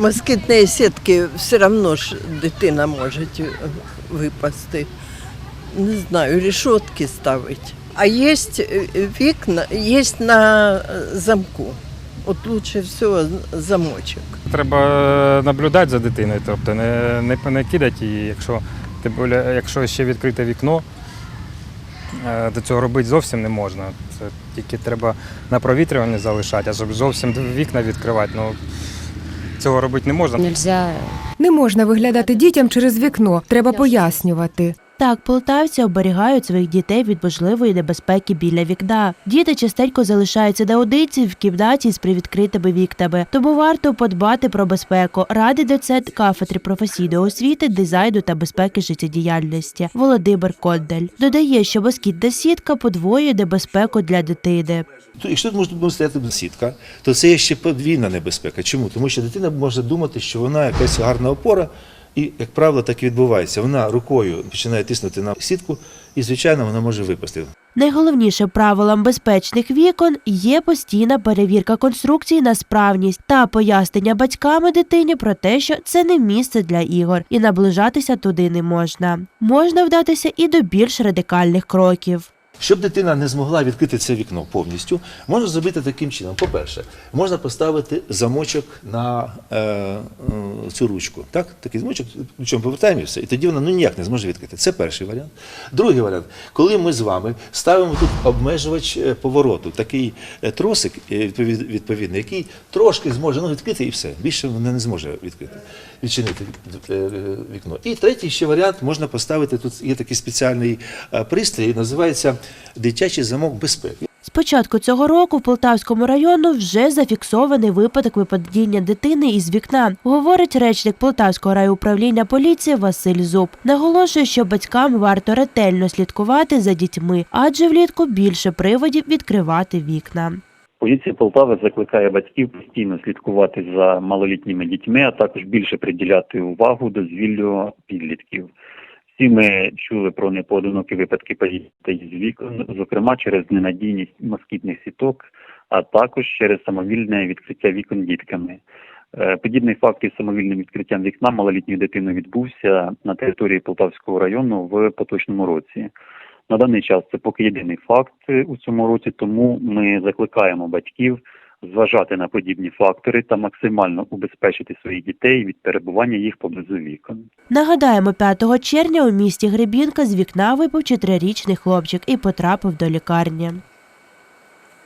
москітні сітки все одно ж дитина може е, випасти. Не знаю, решетки ставить. А є вікна, є на е, замку. От лучше всього замочок. Треба е, наблюдати за дитиною, тобто не, не, не кидати її, якщо, тим більше, якщо ще відкрите вікно, е, до цього робити зовсім не можна. Це тільки треба на провітрюванні залишати, а щоб зовсім вікна відкривати, ну цього робити не можна. Нельзя Не можна виглядати дітям через вікно, треба пояснювати. Так, полтавці оберігають своїх дітей від можливої небезпеки біля вікна. Діти частенько залишаються наодинці в кімнаті з привідкритими вікнами, тому варто подбати про безпеку. Радить доцент кафедри професійної освіти, дизайну та безпеки життєдіяльності Володимир Кондель. Додає, що москітна сітка подвоює небезпеку для дитини. Якщо може буде стояти сітка, то це є ще подвійна небезпека. Чому? Тому що дитина може думати, що вона якась гарна опора, і, як правило, так і відбувається. Вона рукою починає тиснути на сітку, і, звичайно, вона може випасти. Найголовнішим правилом безпечних вікон є постійна перевірка конструкції на справність та пояснення батьками дитині про те, що це не місце для ігор, і наближатися туди не можна. Можна вдатися і до більш радикальних кроків. Щоб дитина не змогла відкрити це вікно повністю, можна зробити таким чином. По-перше, можна поставити замочок на е, е, цю ручку. Так? Такий замочок, ключом повертаємо і все, і тоді вона ну, ніяк не зможе відкрити. Це перший варіант. Другий варіант, коли ми з вами ставимо тут обмежувач е, повороту, такий е, тросик е, відповідний, який трошки зможе ну, відкрити і все. Більше вона не зможе відкрити, відчинити вікно. І третій ще варіант можна поставити. Тут є такий спеціальний пристрій, називається дитячий замок безпеки. З початку цього року в Полтавському району вже зафіксований випадок випадіння дитини із вікна, говорить речник Полтавського райуправління поліції Василь Зуб. Наголошує, що батькам варто ретельно слідкувати за дітьми, адже влітку більше приводів відкривати вікна. Поліція Полтави закликає батьків постійно слідкувати за малолітніми дітьми, а також більше приділяти увагу дозвіллю підлітків. Всі ми чули про непоодинокі випадки падіння з вікон, зокрема через ненадійність москітних сіток, а також через самовільне відкриття вікон дітками. Е, Подібний факт із самовільним відкриттям вікна малолітньої дитини відбувся на території Полтавського району в поточному році. На даний час це поки єдиний факт у цьому році, тому ми закликаємо батьків зважати на подібні фактори та максимально убезпечити своїх дітей від перебування їх поблизу вікон. Нагадаємо, 5 червня у місті Гребінка з вікна випав чотирирічний хлопчик і потрапив до лікарні.